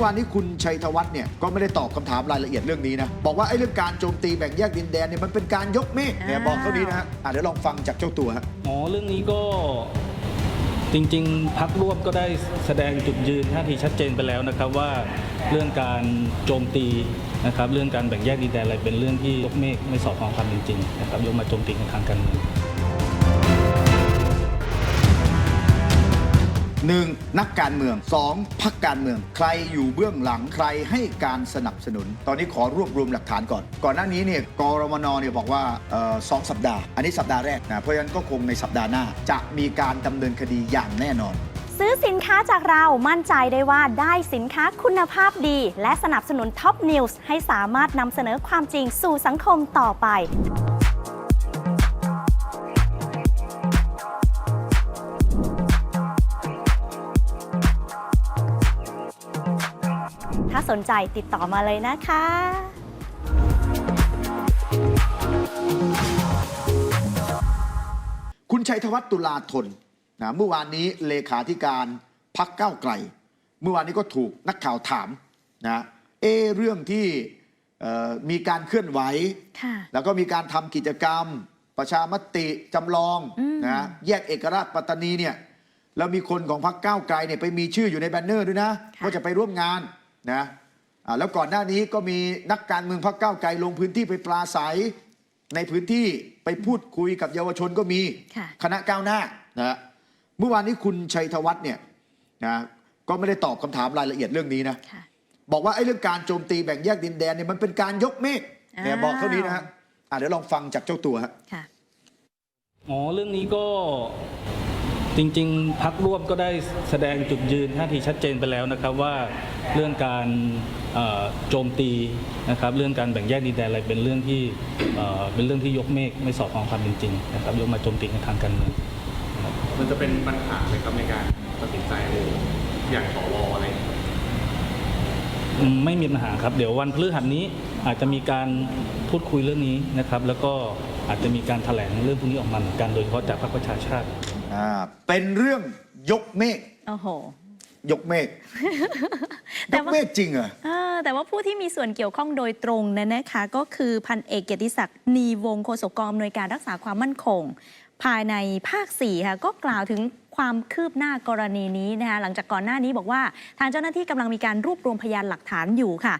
อวานนี้คุณชัยธวัฒน์เนี่ยก็ไม่ได้ตอบคำถามรายละเอียดเรื่องนี้นะ บอกว่าไอ้เรื่องการโจมตีแบ่งแยกดินแดนเนี่ยมันเป็นการยกเมฆเนี่ยอ่าบอกเท่านี้นะฮะอะเดี๋ยวลองฟังจากเจ้าตัวฮะ อ๋อเรื่องนี้ก็จริงๆพักร่วมก็ได้แสดงจุดยืนท่าทีชัดเจนไปแล้วนะครับว่าเรื่องการโจมตีนะครับเรื่องการแบ่งแยกดินแดนอะไรเป็นเรื่องที่ยกเมฆไม่สอดคล้องความเป็นจริงนะครับยกมาโจมตีกันทางการเมือง หนึ่งนักการเมืองสองพักการเมือง ใครอยู่เบื้องหลังใครให้การสนับสนุน ตอนนี้ขอรวบรวมหลักฐานก่อน ก่อนหน้านี้เนี่ยกรมนเนี่ยบอกว่าออสองสัปดาห์ อันนี้สัปดาห์แรกนะเพราะฉะนั้นก็คงในสัปดาห์หน้า จะมีการดำเนินคดีอย่างแน่นอนซื้อสินค้าจากเรามั่นใจได้ว่าได้สินค้าคุณภาพดี และสนับสนุนท็อปนิวส์ให้สามารถนำเสนอความจริงสู่สังคมต่อไปาสนใจติดต่อมาเลยนะคะคุณชัยธวัฒน์ตุลาธนนะเมื่อวานนี้เลขาธิการพักก้าวไกล เมื่อวานนี้ก็ถูกนักข่าวถามนะเอะเรื่องที่เอ่อมีการเคลื่อนไหวค่ะแล้วก็มีการทำกิจกรรม ประชามติจำลองอืมนะแยกเอกราชปัตตานีเนี่ยแล้วมีคนของพรรคก้าวไกลเนี่ยไปมีชื่ออยู่ในแบนเนอร์ด้วยนะว่าจะไปร่วมงาน นะอ่าแล้วก่อนหน้านี้ก็มีนักการเมืองพรรคก้าวไกลลงพื้นที่ไปปราศัย ในพื้นที่ไปพูดคุยกับเยาวชนก็มีค่ะคณะก้าวหน้านะเมื่อวานนี้คุณชัยธวัฒน์เนี่ยนะก็ไม่ได้ตอบคำถามรายละเอียดเรื่องนี้นะค่ะบอกว่าไอ้เรื่องการโจมตีแบ่งแยกดินแดนเนี่ยมันเป็นการยกเมฆเนี่ยอ้าวบอกเท่านี้นะฮะอะเดี๋ยวลองฟังจากเจ้าตัวฮะค่ะอ๋อเรื่องนี้ก็ จริงๆ พักร่วมก็ได้แสดงจุดยืนท่าทีชัดเจนไปแล้วนะครับว่าเรื่องการเอ่อโจมตีนะครับเรื่องการแบ่งแยกดินแดนอะไรเป็นเรื่องที่เอ่อเป็นเรื่องที่ยกเมฆไม่สอดคล้องความเป็นจริงนะครับยกมาโจมตีกันทางการเมืองมันจะเป็นปัญหาไหมครับในการตัดสินใจโอ้อย่างสวอะไรอย่างเงี้ยครับอืมไม่มีปัญหาครับ เดี๋ยววันพฤหัสนี้อาจจะมีการพูดคุยเรื่องนี้นะครับ แล้วก็อาจจะมีการแถลงเรื่องพวกนี้ออกมาเหมือนกันโดยเฉพาะจากพรรคประชาชาติ อ่าเป็นเรื่องยกเมฆโอ้โห ยกเมฆแต่ยกว่า เมฆจริงเหรอเออแต่ว่าผู้ที่มีส่วนเกี่ยวข้องโดยตรงนั้นนะคะ ก็คือพันเอกเกียรติศักดิ์นีวงศ์โฆษกกองอำนวยการรักษาความมั่นคง ภายในภาค4ค่ะก็กล่าวถึงความคืบหน้ากรณีนี้นะคะหลังจากก่อนหน้านี้บอกว่า ทางเจ้าหน้าที่กำลังมีการรวบรวมพยานหลักฐานอยู่ค่ะ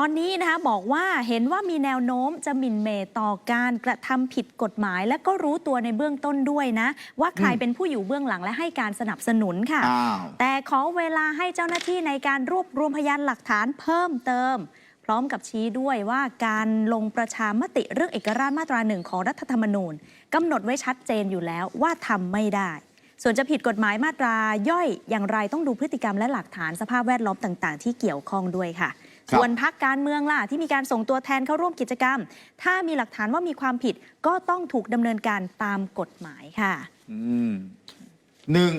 ตอนนี้นะคะบอกว่าเห็นว่ามีแนวโน้มจะหมิ่นเหมต่อการกระทำผิดกฎหมาย และก็รู้ตัวในเบื้องต้นด้วยนะ ว่าใครอืมเป็นผู้อยู่เบื้องหลังและให้การสนับสนุนค่ะอ้าวแต่ขอเวลาให้เจ้าหน้าที่ในการรวบรวมพยานหลักฐานเพิ่มเติม พร้อมกับชี้ด้วยว่าการลงประชามติเรื่องเอกราชมาตราหนึ่งของรัฐธรรมนูญกำหนดไว้ชัดเจนอยู่แล้วว่าทำไม่ได้ส่วนจะผิดกฎหมายมาตราย่อยอย่างไรต้องดูพฤติกรรมและหลักฐานสภาพแวดล้อมต่าง ๆ ที่เกี่ยวข้องด้วยค่ะครับ ส่วนพักการเมืองล่ะที่มีการส่งตัวแทนเข้าร่วมกิจกรรม ถ้ามีหลักฐานว่ามีความผิดก็ต้องถูกดำเนินการตามกฎหมายค่ะอืมหนึ่ง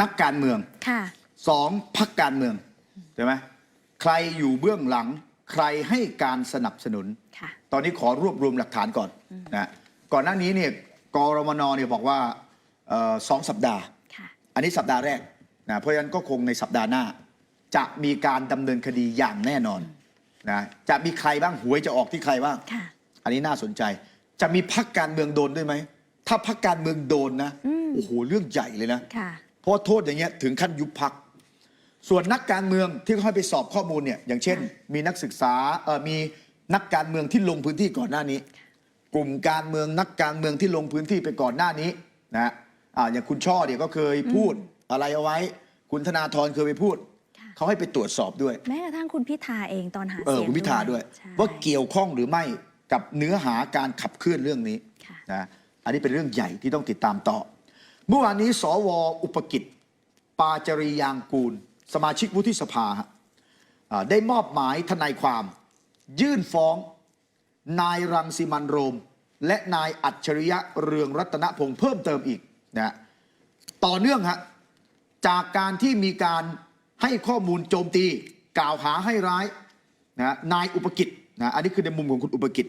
นักการเมืองค่ะสองพักการเมืองใช่ไหมใครอยู่เบื้องหลัง ใครให้การสนับสนุนค่ะตอนนี้ขอรวบรวมหลักฐานก่อนนะก่อนหน้านี้เนี่ยกรมนเนี่ยบอกว่าเอ่อสองสัปดาห์ค่ะอันนี้สัปดาห์แรกนะเพราะฉะนั้นก็คงในสัปดาห์หน้า จะมีการดำเนินคดีอย่างแน่นอนนะจะมีใครบ้างหวยจะออกที่ใครบ้าง ค่ะ อันนี้น่าสนใจ จะมีพักการเมืองโดนด้วยไหม ถ้าพักการเมืองโดนนะ อืม โอ้โห เรื่องใหญ่เลยนะ ค่ะเพเพราะว่าโทษอย่างเงี้ยถึงขั้นยุบพัก ส่วนนักการเมืองที่เขาให้ไปสอบข้อมูลเนี่ย อย่างเช่น มีนักศึกษาเออมีนักการเมืองที่ลงพื้นที่ก่อนหน้านี้ กลุ่มการเมืองนักการเมืองที่ลงพื้นที่ไปก่อนหน้านี้นะอ่าอย่างคุณช่อเนี่ยก็เคยพูดอะไรเอาไว้ คุณธนาธรเคยไปพูดค่ะ เขาให้ไปตรวจสอบด้วย แม้กระทั่งคุณพิธาเองตอนหาเออเสียงคุณพิธาด้วย ใช่ ว่าเกี่ยวข้องหรือไม่กับเนื้อหาการขับเคลื่อนเรื่องนี้ค่ะ นะอันนี้เป็นเรื่องใหญ่ที่ต้องติดตามต่อ เมื่อวานนี้สวอุปกิจ ปาจรียางกูล สมาชิกวุฒิสภาฮะอ่าได้มอบหมายทนายความ ยื่นฟ้อง นายรังสิมันต์โรม และนายอัจฉริยะเรืองรัตนพงศ์เพิ่มเติมอีกนะต่อเนื่องฮะ จากการที่มีการ ให้ข้อมูลโจมตี กล่าวหาให้ร้ายนะนายอุปกิจนะอันนี้คือในมุมของคุณอุปกิจ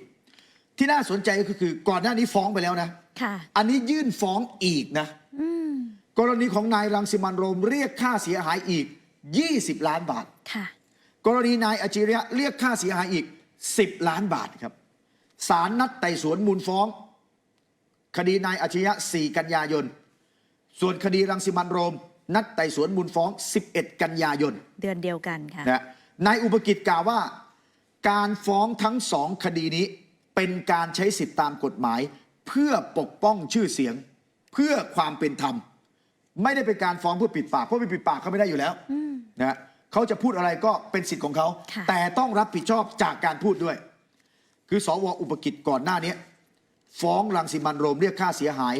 ที่น่าสนใจก็คือก่อนหน้านี้ฟ้องไปแล้วนะค่ะ อันนี้ยื่นฟ้องอีกนะ อืม กรณีของนายรังสิมันต์โรมเรียกค่าเสียหายอีก 20 ล้านบาท ค่ะ กรณีนายอาชิริยะเรียกค่าเสียหายอีก 10 ล้านบาทครับศาลนัดไต่สวนมูลฟ้อง คดีนายอาชิริยะ 4 กันยายน ส่วนคดีรังสิมันต์โรม นัดไต่สวนมูลฟ้อง 11 กันยายน เดือนเดียวกันค่ะนะนายอุปกิจกล่าวว่า การฟ้องทั้งสองคดีนี้เป็นการใช้สิทธิตามกฎหมาย เพื่อปกป้องชื่อเสียง เพื่อความเป็นธรรม ไม่ได้เป็นการฟ้องเพื่อปิดปากเพราะไปปิดปากเขาไม่ได้อยู่แล้วนะเขาจะพูดอะไรก็เป็นสิทธิ์ของเขาค่ะแต่ต้องรับผิดชอบจากการพูดด้วย คือสวอุปกิจก่อนหน้านี้ฟ้องรังสิมันต์โรมเรียกค่าเสียหาย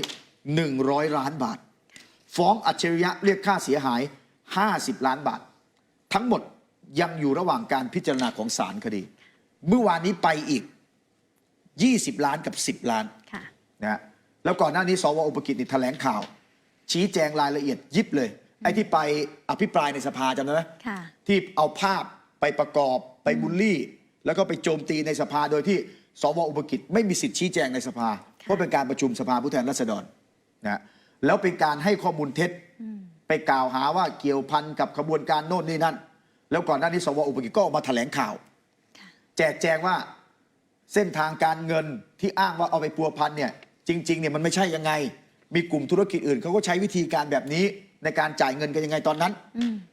100 ล้านบาท ฟ้องอัจฉริยะเรียกค่าเสียหาย 50 ล้านบาท ทั้งหมดยังอยู่ระหว่างการพิจารณาของศาลคดี เมื่อวานนี้ไปอีก 20 ล้านกับ 10 ล้านค่ะนะฮะแล้วก่อนหน้านี้สวอุปกิจนี่แถลงข่าว ชี้แจงรายละเอียดยิบเลย ไอ้ที่ไปอภิปรายในสภาจำได้ไหมค่ะที่เอาภาพไปประกอบไปบูลลี่ แล้วก็ไปโจมตีในสภาโดยที่สวอุปกิจไม่มีสิทธิ์ชี้แจงในสภา เพราะเป็นการประชุมสภาผู้แทนราษฎรนะฮะ แล้วเป็นการให้ข้อมูลเท็จ ไปกล่าวหาว่าเกี่ยวพันกับขบวนการโน่นนี่นั่น แล้วก่อนหน้านี้สวอุปกิจก็ออกมาแถลงข่าว แจกแจงว่าเส้นทางการเงินที่อ้างว่าเอาไปปัวพันเนี่ยจริงๆเนี่ยมันไม่ใช่ยังไง มีกลุ่มธุรกิจอื่นเขาก็ใช้วิธีการแบบนี้ในการจ่ายเงินกันยังไงตอนนั้น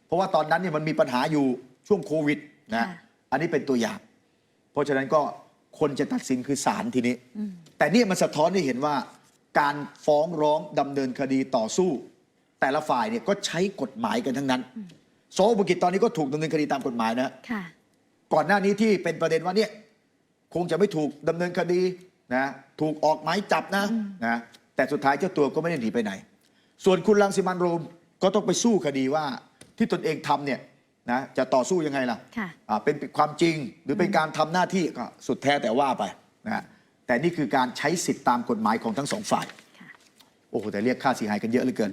เพราะว่าตอนนั้นเนี่ยมันมีปัญหาอยู่ช่วงโควิดนะค่ะอันนี้เป็นตัวอย่าง เพราะฉะนั้นก็คนจะตัดสินคือศาลทีนี้ แต่เนี่ยมันสะท้อนให้เห็นว่า การฟ้องร้องดำเนินคดีต่อสู้ แต่ละฝ่ายเนี่ยก็ใช้กฎหมายกันทั้งนั้นโซบุกิจตอนนี้ก็ถูกดำเนินคดีตามกฎหมายนะค่ะก่อนหน้านี้ที่เป็นประเด็นว่าเนี่ยคงจะไม่ถูกดำเนินคดีนะถูกออกหมายจับนะนะแต่สุดท้ายเจ้าตัวก็ไม่ได้หนีไปไหน ส่วนคุณรังสิมันต์โรมก็ต้องไปสู้คดีว่าที่ตนเองทำเนี่ยนะจะต่อสู้ยังไงล่ะค่ะอ่าเป็นความจริงหรือเป็นการทำหน้าที่ก็สุดแท้แต่ว่าไปนะฮะ แต่นี่คือการใช้สิทธิ์ตามกฎหมายของทั้งสองฝ่ายค่ะโอ้โหแต่เรียกค่าเสียหายกันเยอะเหลือเกิน